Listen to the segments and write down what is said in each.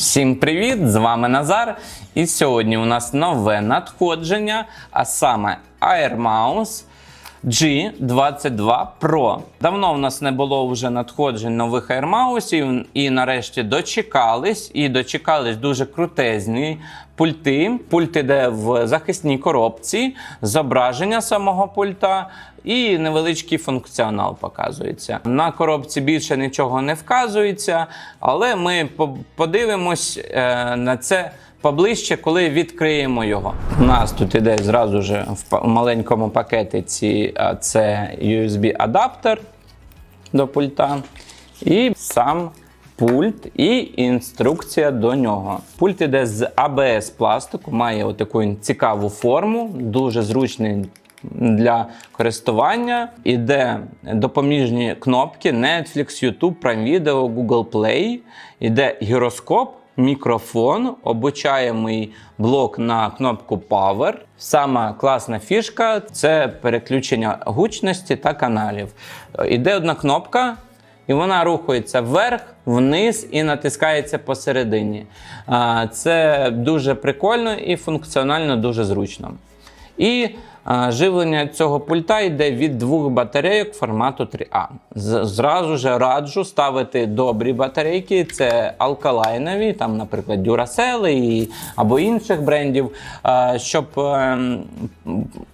Всім привіт! З вами Назар. І сьогодні у нас нове надходження, а саме Air Mouse G22 Pro. Давно в нас не було вже надходжень нових Air і нарешті дочекались. І дочекались дуже крутезні пульти. Пульт іде в захисній коробці, зображення самого пульта. І невеличкий функціонал показується. На коробці більше нічого не вказується, але ми подивимось е, на це поближче, коли відкриємо його. У нас тут іде зразу ж в маленькому пакетиці це USB-адаптер до пульта і сам пульт і інструкція до нього. Пульт іде з ABS пластику, має отаку цікаву форму, дуже зручний. Для користування іде допоміжні кнопки Netflix, YouTube, Prime Video, Google Play, іде гіроскоп, мікрофон, обучаємий блок на кнопку Power. Сама класна фішка це переключення гучності та каналів. Іде одна кнопка, і вона рухається вверх, вниз і натискається посередині. Це дуже прикольно і функціонально дуже зручно. І живлення цього пульта йде від двох батарейок формату 3А. Зразу ж раджу ставити добрі батарейки, це алкалайнові, там, наприклад, Duracell або інших брендів, щоб ем,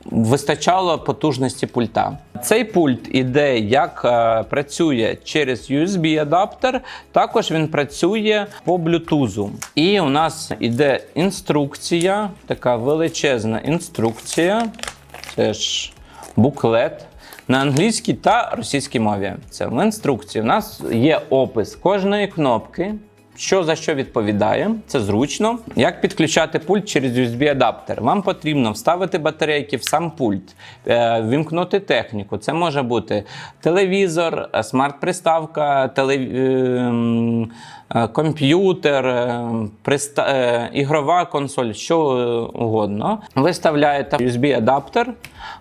вистачало потужності пульта. Цей пульт іде як е, працює через USB-адаптер, також він працює по Bluetooth. І у нас іде інструкція, така величезна інструкція. Це ж буклет. На англійській та російській мові. Це в інструкції. У нас є опис кожної кнопки, що за що відповідає, це зручно. Як підключати пульт через USB-адаптер? Вам потрібно вставити батарейки в сам пульт, е, вімкнути техніку. Це може бути телевізор, е, смарт-приставка, теле... е, комп'ютер, приста... ігрова консоль, що угодно. Ви вставляєте USB-адаптер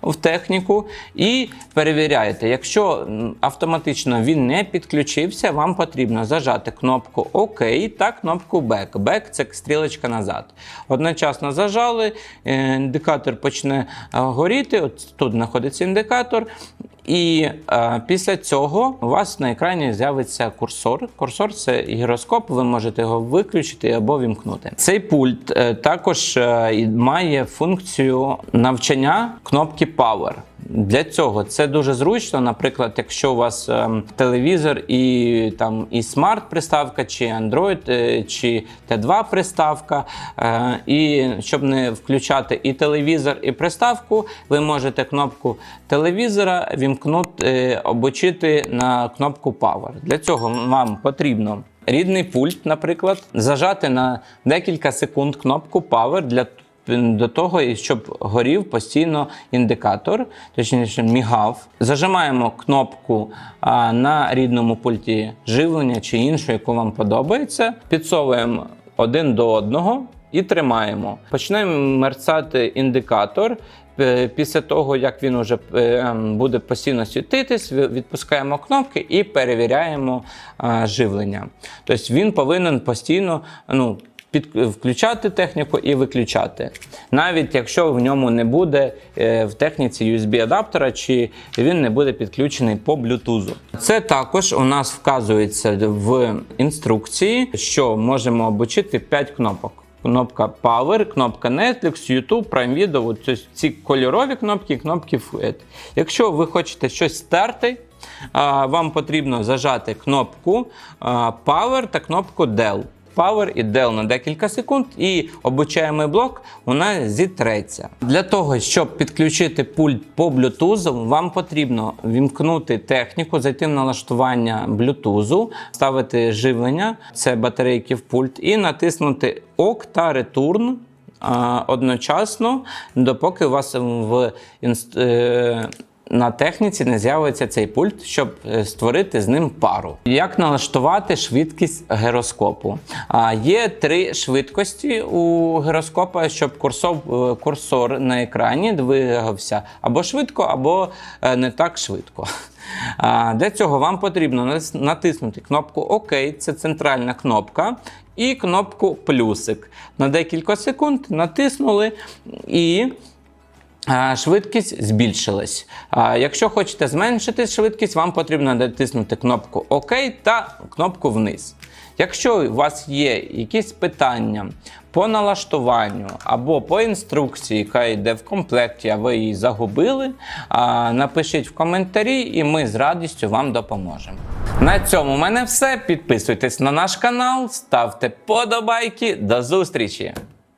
в техніку і перевіряєте. Якщо автоматично він не підключився, вам потрібно зажати кнопку ОК та кнопку Back. Back – це стрілочка назад. Одночасно зажали, е, індикатор почне е, горіти. От тут знаходиться індикатор. І е, після цього у вас на екрані з'явиться курсор. Курсор це гіроскоп, ви можете його виключити або вімкнути. Цей пульт е, також е, має функцію навчання кнопки Power. Для цього це дуже зручно. Наприклад, якщо у вас ем, телевізор і там і смарт-приставка, чи Android, е, чи T2 приставка, е, і щоб не включати і телевізор, і приставку, ви можете кнопку телевізора вімкнути, е, обучити на кнопку Power. Для цього вам потрібно. Рідний пульт, наприклад, зажати на декілька секунд кнопку Power для до того, і щоб горів постійно індикатор, точніше мігав. Зажимаємо кнопку на рідному пульті живлення чи іншу, яку вам подобається. Підсовуємо один до одного і тримаємо. Почнемо мерцати індикатор. Е, Після того, як він вже буде постійно світитись, відпускаємо кнопки і перевіряємо живлення. Тобто він повинен постійно ну, під, включати техніку і виключати. Навіть якщо в ньому не буде е, в техніці USB-адаптера, чи він не буде підключений по Bluetooth. Це також у нас вказується в інструкції, що можемо обучити 5 кнопок. Кнопка Power, кнопка Netflix, YouTube, Prime Video, от ці- кольорові кнопки і кнопки FUET. Якщо ви хочете щось стерти, вам потрібно зажати кнопку Power та кнопку Del. Power і Del на декілька секунд, і обучаємий блок вона зітреться. Для того, щоб підключити пульт по Bluetooth, вам потрібно вімкнути техніку, зайти в налаштування Bluetooth, ставити живлення, це батарейки в пульт, і натиснути ОК та Return одночасно, допоки у вас в е, на техніці не з'явиться цей пульт, щоб е, створити з ним пару. Як налаштувати швидкість гіроскопу? Є три швидкості у гіроскопа, щоб курсор, е, курсор на екрані двигався або швидко, або е, не так швидко. Для цього вам потрібно натиснути кнопку ОК, це центральна кнопка, і кнопку плюсик. На декілька секунд натиснули і. Швидкість збільшилась. Якщо хочете зменшити швидкість, вам потрібно натиснути кнопку ОК та кнопку вниз. Якщо у вас є якісь питання по налаштуванню або по інструкції, яка йде в комплекті, а ви її загубили, напишіть в коментарі, і ми з радістю вам допоможемо. На цьому в мене все. Підписуйтесь на наш канал, ставте подобайки. До зустрічі!